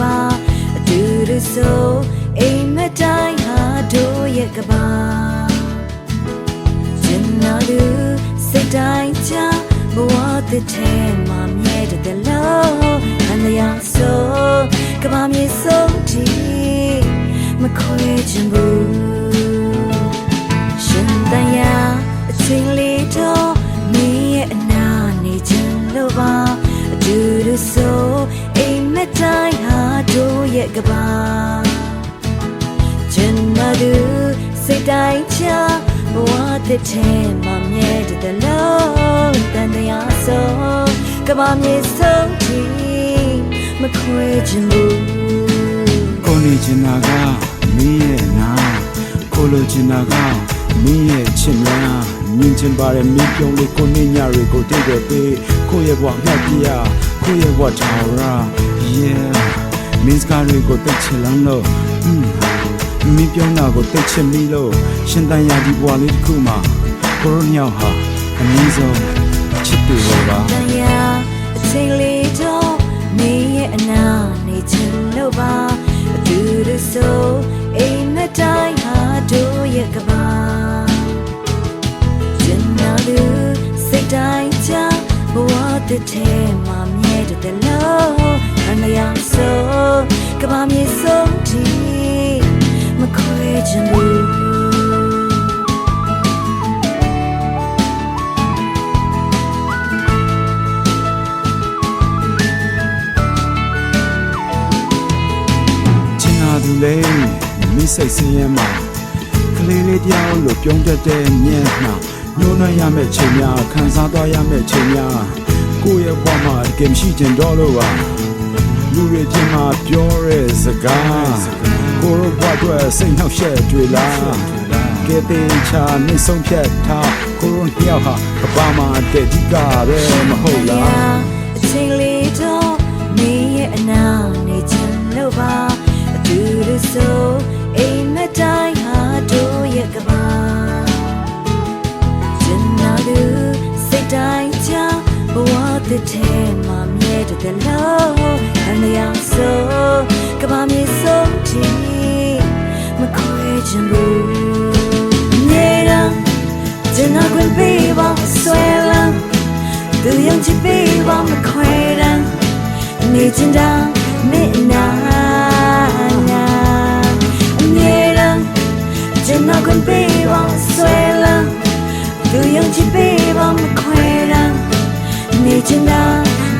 နာနေချင်လို့ပါအတူတူဆိုအိမ်မက်တိုင်းဟာတို့ရဲ့ကဘာချင်နာလူစိတ်တိုင်းချဘဝတစ်ထဲမှာမြဲတဲ့လို့အလျာဆိုကဘာမြေဆုံးတီမခွဲချင်ဘူးရှင်တန်ရာအချိန်လေး ရဲ့ကဘာချင်မသူစိတ်တိုင်းချဘဝတစ်ထဲမှာမြဲတဲ့လုံးတန်တရားဆိုကဘာမြေဆုံးချီမခွဲချင်ဘူးကိုနေချင်တာကမင်းရဲ့နာကိုလိုချင်တာကမင်းရဲ့ချစ်များမြင်ချင်ပါတဲ့မင်းပြုံးလေးကိုနေညတွေကိုတိတ်တယ်ပေးကိုရဲ့ဘဝငှက်ပြရကိုရဲ့ဘဝထောင်ရာ yeah မင်းစကားတွေကိုတိတ်ချင်လန်းလို့อืมမင်းပြုံးတာကိုတိတ်ချင်ပြီလို့ရှင်တန်ရာဒီဘဝလေးတစ်ခုမှာကိုရိုညောက်ဟာအနည်းဆုံးချစ်သူတွေပါတန်ရာအချိန်လေးတော့မင်းရဲ့အနာနေချင်လို့ပါအတူတူဆိုအိမ်မက်တိုင်းဟာတို့ရဲ့ကဘာကျင်နာလူစိတ်တိုင်းချဘဝတစ်ထဲမှာမြဲတဲ့လို့အလျောင်ဆို ကဘာမြေဆုံးတီမခွဲချင်ဘူးချင်တာသူလေမိစိတ်ဆင်းရဲမှာကလေးလေးတယောက်လိုပြုံးတတ်တဲ့မျက်နှာညှိုးနှွမ်းရမယ့်ချိန်များခံစားသွားရမယ့်ချိန်များကိုယ့်ရဲ့ဘဝမှာတကယ်မရှိချင်တော့လို့ပါ လူတွေချင်းမှာပြောရဲစကားကိုရောဘဝအတွက်စိတ်နှောက်ယှက်တွေလားကဲတင်ချာနေဆုံးဖြတ်ထားကိုရောနှစ်ယောက်ဟာကဘာမှာတည်ဒီကပဲမဟုတ်လားအချိန်လေးတော့မင်းရဲ့အနာနေချင်လို့ပါအတူတူဆိုအိမ်မက်တိုင်းဟာတို့ရဲ့ကဘာကျင်နာလူစိတ်တိုင်းချဘဝတစ်ထဲမှာ မြဲတဲ့လို့အလျောင်ဆိုကဘာမြေဆုံးချီမခွဲချင်ဘူးမြေတော့ကျင်နာခွင့်ပေးပါဆွဲလန်းသူယုံကြည်ပေးပါမခွဲတမ်းနေချင်တာမင်းနာနာအမြဲတမ်းကျွန်တော်ကိုပေးပါဆွဲလန်းသူယုံကြည်ပေးပါမခွဲတမ်းနေချင်တာ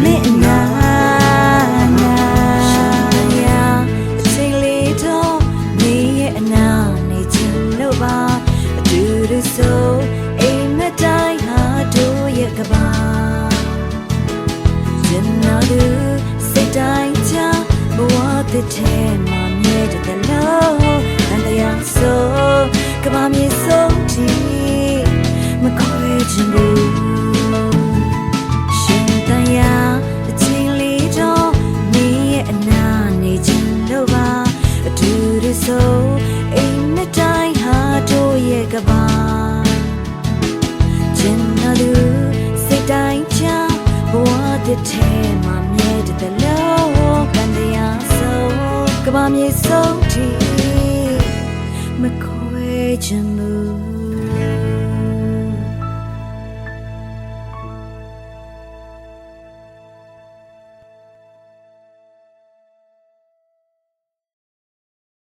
မင်းနာနာအချိန်လေးတော့နေရဲ့အနာနေချင်လို့ပါ စ်ထဲမှာမြဲတဲ့လို့ကန်တရားဆုံးကဘာမြေဆုံးတီမခွဲချင်ဘူး